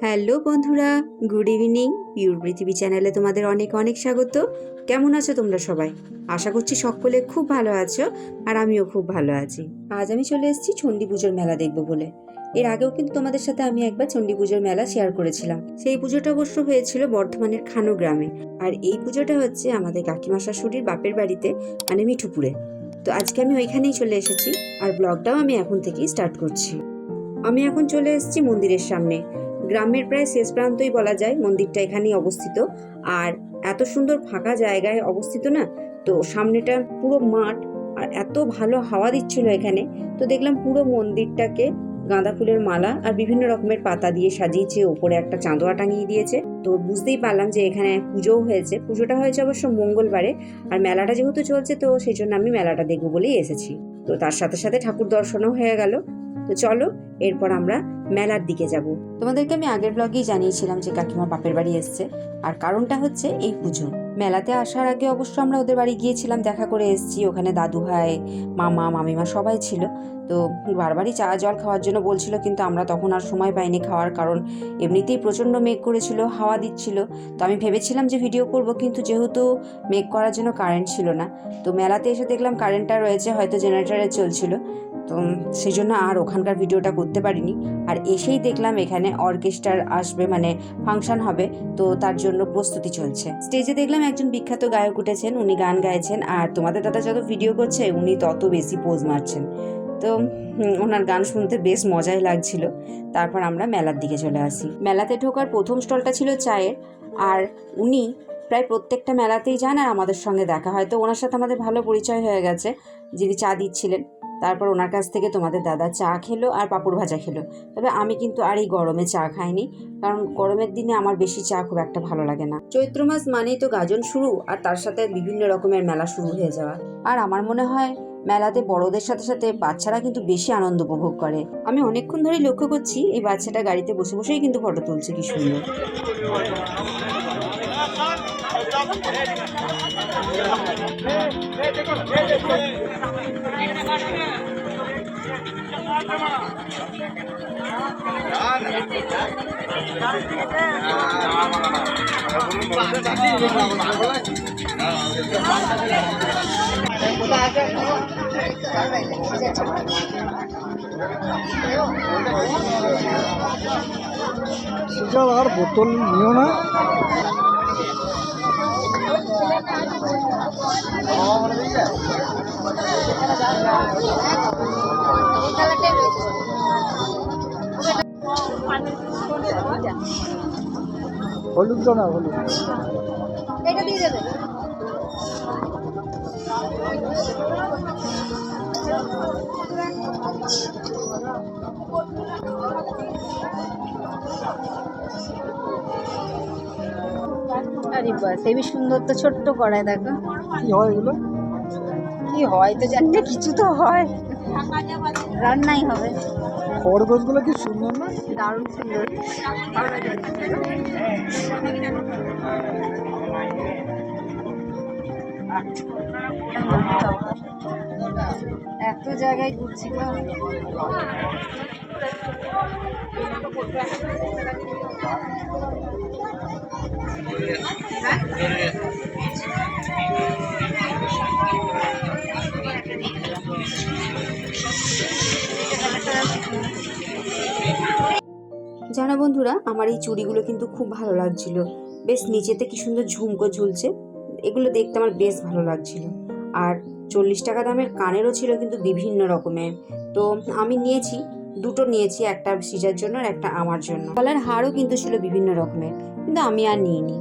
Hello বন্ধুরা, good evening. Pure পৃথিবী চ্যানেলে তোমাদের অনেক অনেক স্বাগত। কেমন আছো তোমরা সবাই? আশা করছি সকলে খুব ভালো আছো আর আমিও খুব ভালো আছি। আজ আমি চলে এসেছি চণ্ডী পুজোর মেলা দেখব বলে। এর আগেও কিন্তু তোমাদের সাথে আমি একবার চণ্ডী পুজোর মেলা শেয়ার করেছিলাম। সেই পুজোটা অবশ্য হয়েছিল বর্ধমানের খানো গ্রামে। আর এই পুজোটা হচ্ছে আমাদের কাকিমা শাশুড়ির বাপের বাড়িতে মানে মিঠুপুরে। তো আজকে আমি ওইখানেই চলে এসেছি আর ব্লগটাও আমি এখন থেকেই স্টার্ট করছি। আমি এখন চলে এসেছি মন্দিরের সামনে। গ্রামের প্রায় শেষ প্রান্তই বলা যায় মন্দিরটা এখানেই অবস্থিত। আর এত সুন্দর ফাঁকা জায়গায় অবস্থিত না? তো সামনেটা পুরো মাঠ, আর এত ভালো হাওয়া দিচ্ছিল এখানে। তো দেখলাম পুরো মন্দিরটাকে গাঁদা ফুলের মালা আর বিভিন্ন রকমের পাতা দিয়ে সাজিয়েছে, ওপরে একটা চাঁদোয়া টাঙিয়ে দিয়েছে। তো বুঝতেই পারলাম যে এখানে পুজোও হয়েছে। পুজোটা হয়েছে অবশ্য মঙ্গলবারে, আর মেলাটা যেহেতু চলছে তো সেই জন্য আমি মেলাটা দেখব বলেই এসেছি। তো তার সাথে সাথে ঠাকুর দর্শনও হয়ে গেল। তো চলো, এরপর আমরা মেলার দিকে যাব। তোমাদেরকে আমি আগের ব্লগেই জানিয়েছিলাম যে কাকিমা বাপের বাড়ি এসছে। আর কারণটা হচ্ছে এই পুজো। মেলাতে আসার আগে অবশ্য আমরা ওদের বাড়ি গিয়েছিলাম, দেখা করে এসেছি। ওখানে দাদু ভাই, মামা, মামিমা সবাই ছিল। তো বারবারই চা, জল খাওয়ার জন্য বলছিল, কিন্তু আমরা তখন আর সময় পাইনি খাওয়ার কারণ এমনিতেই প্রচণ্ড মেঘ করেছিল, হাওয়া দিচ্ছিল। তো আমি ভেবেছিলাম যে ভিডিও করব, কিন্তু যেহেতু মেঘ করার জন্য কারেন্ট ছিল না, তো মেলাতে এসে দেখলাম কারেন্টটা রয়েছে, হয়তো জেনারেটারে চলছিল। তো সেই জন্য আর ওখানকার ভিডিওটা করতে পারিনি। আর এসেই দেখলাম এখানে অর্কেস্ট্রার আসবে মানে ফাংশন হবে, তো তার জন্য প্রস্তুতি চলছে। স্টেজে দেখলাম একজন বিখ্যাত গায়ক উঠেছেন, উনি গান গাইছেন, আর তোমাদের দাদা যত ভিডিও করছে, উনি তত বেশি পোজ মারছেন। তো ওনার গান শুনতে বেশ মজাই লাগছিল। তারপর আমরা মেলার দিকে চলে আসি। মেলাতে ঢোকার প্রথম স্টলটা ছিল চায়ের, আর উনি প্রায় প্রত্যেকটা মেলাতেই যান, আর আমাদের সঙ্গে দেখা হয়। তো ওনার সাথে আমাদের ভালো পরিচয় হয়ে গেছে, যিনি চা দিচ্ছিলেন। তারপর ওনার কাছ থেকে তোমাদের দাদা চা খেলো আর পাঁপড় ভাজা খেলো। তবে আমি কিন্তু আর এই গরমে চা খাইনি, কারণ গরমের দিনে আমার বেশি চা খুব একটা ভালো লাগে না। চৈত্র মাস মানেই তো গাজন শুরু, আর তার সাথে বিভিন্ন রকমের মেলা শুরু হয়ে যাওয়া। আর আমার মনে হয়, মেলাতে বড়দের সাথে সাথে বাচ্চারা কিন্তু বেশি আনন্দ উপভোগ করে। আমি অনেকক্ষণ ধরেই লক্ষ্য করছি, এই বাচ্চাটা গাড়িতে বসে বসেই কিন্তু ফটো তুলছে, কি সুন্দর। সুজল আর বোতল নিও না। হলুদ দাও না হলুদ। এটা দিয়ে দেবে। আরে বাস হেবি সুন্দর তো ছোট্ট কড়াই দেখো। কি হয় এগুলো? কি হয়? তো জানি না কিছু তো হয়। রান্নাই হবে। খরগোশগুলো কি সুন্দর না? দারুণ সুন্দর। এত জায়গায় ঘুরছি তো। জানো বন্ধুরা, আমার এই চুড়িগুলো কিন্তু খুব ভালো লাগছিল। বেশ নিচেতে কি সুন্দর ঝুমকো ঝুলছে, এগুলো দেখতে আমার বেশ ভালো লাগছিল। আর চল্লিশ টাকা দামের কানেরও ছিল কিন্তু বিভিন্ন রকমের। তো আমি নিয়েছি দুটো নিয়েছি, একটা সিজার জন্য আর একটা আমার জন্য। গলার হারও কিন্তু ছিল বিভিন্ন রকমের, কিন্তু আমি আর নিইনি।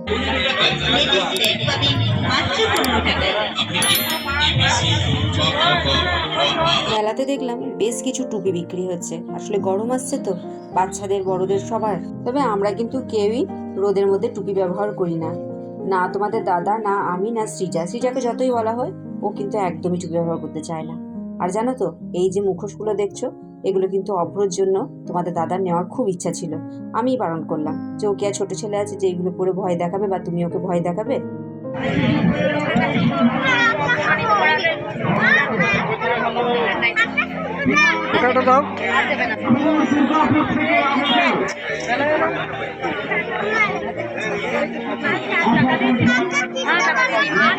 মেলাতে দেখলাম বেশ কিছু টুপি বিক্রি হচ্ছে। আসলে গরম আসছে তো, বাচ্চাদের, বড়দের সবার। তবে আমরা কিন্তু কেউই রোদের মধ্যে টুপি ব্যবহার করি না। না তোমাদের দাদা, না আমি, না সৃজা। সৃজাকে যতই বলা হয়, ও কিন্তু একদমই টুপি ব্যবহার করতে চায় না। আর জানো তো, এই যে মুখোশগুলো দেখছ এগুলো কিন্তু অভ্রর জন্য তোমাদের দাদার নেওয়ার খুব ইচ্ছা ছিল। আমি বারণ করলাম যে ওকে আর ছোটো ছেলে আছে যে এগুলো পরে ভয় দেখাবে বা তুমি ওকে ভয় দেখাবে?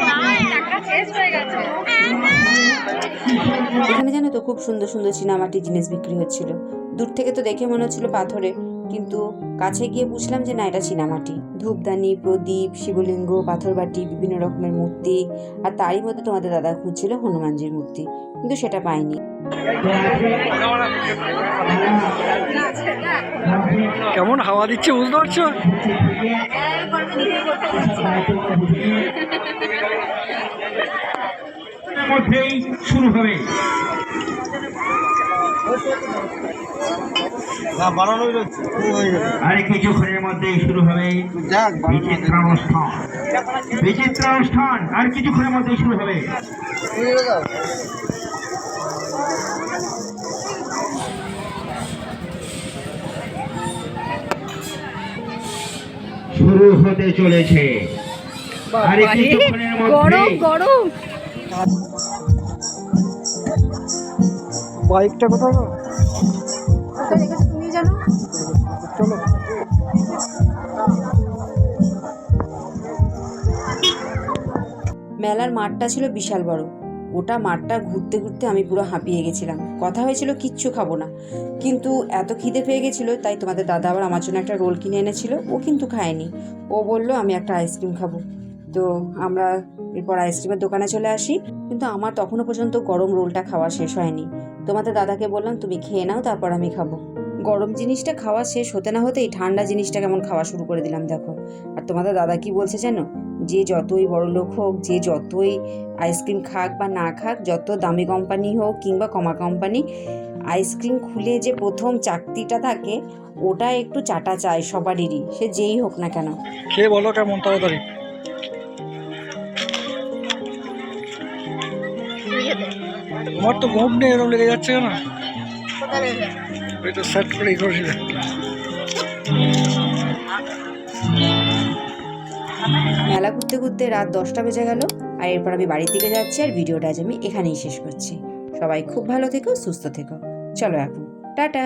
হ্যাঁ, টাকা শেষ হয়ে গেছে। আর জানো তো খুব সুন্দর সুন্দর চীনামাটির জিনিস বিক্রি হচ্ছিল। দূর থেকে তো দেখে মনে হচ্ছিল পাথরে। কিন্তু কাছে গিয়ে বুঝলাম যে না এটা চীনামাটি। ধূপদানি প্রদীপ শিবলিঙ্গ পাথরবাটি বিভিন্ন রকমের মূর্তি আর তারই মধ্যে তোমাদের দাদা খুঁজছিল হনুমানজির মূর্তি। কিন্তু সেটা পাইনি। কেমন হাওয়া দিচ্ছে বুঝতে পারছ? মধ্যেই শুরু হবে। আর কিছুক্ষণের মধ্যেই শুরু হবে। বিচিত্রানুষ্ঠান বিচিত্রানুষ্ঠান আর কিছুক্ষণের মধ্যেই শুরু হবে। শুরু হতে চলেছে। আর কিছুক্ষণের মধ্যে গরম। বাইকটা কোথায় গো? তুমি জানো? চলো। মেলার মাঠটা ছিল বিশাল বড়। ওটা মাঠটা ঘুরতে ঘুরতে আমি পুরো হাঁপিয়ে গেছিলাম। কথা হয়েছিল কিচ্ছু খাব না। কিন্তু এত খিদে পেয়ে গেছিল তাই তোমাদের দাদা আবার আমার জন্য একটা রোল কিনে এনেছিল। ও কিন্তু খায়নি। ও বলল আমি একটা আইসক্রিম খাব। তো আমরা এরপর আইসক্রিমের দোকানে চলে আসি। কিন্তু আমার তখনও পর্যন্ত গরম রোলটা খাওয়া শেষ হয়নি। তোমাদের দাদাকে বললাম, তুমি খেয়ে নাও, তারপর আমি খাব। গরম জিনিসটা খাওয়া শেষ হতে না হতেই ঠান্ডা জিনিসটা কেমন খাওয়া শুরু করে দিলাম, দেখো। আর তোমাদের দাদা কি বলছে জানো? যে যতই বড় লোক হোক, যে যতই আইসক্রিম খাক বা না খাক, যত দামি কোম্পানি হোক কিংবা কমা কোম্পানি, আইসক্রিম খুলে যে প্রথম চাকতিটা থাকে, ওটা একটু চাটা চায় সবারই, সে যেই হোক না কেন। খেয়ে বলো কেমন তাড়াতাড়ি। তোমার তো ঘুম নেই এরকম লেগে যাচ্ছে না এটা সেট করে ই করেছিলে। মেলা ঘুরতে ঘুরতে রাত দশটা বেজে গেল আর এরপর আমি বাড়ির দিকে যাচ্ছি আর ভিডিওটা আজ আমি এখানেই শেষ করছি। সবাই খুব ভালো থেকো সুস্থ থেকো। চলো এখন। টাটা!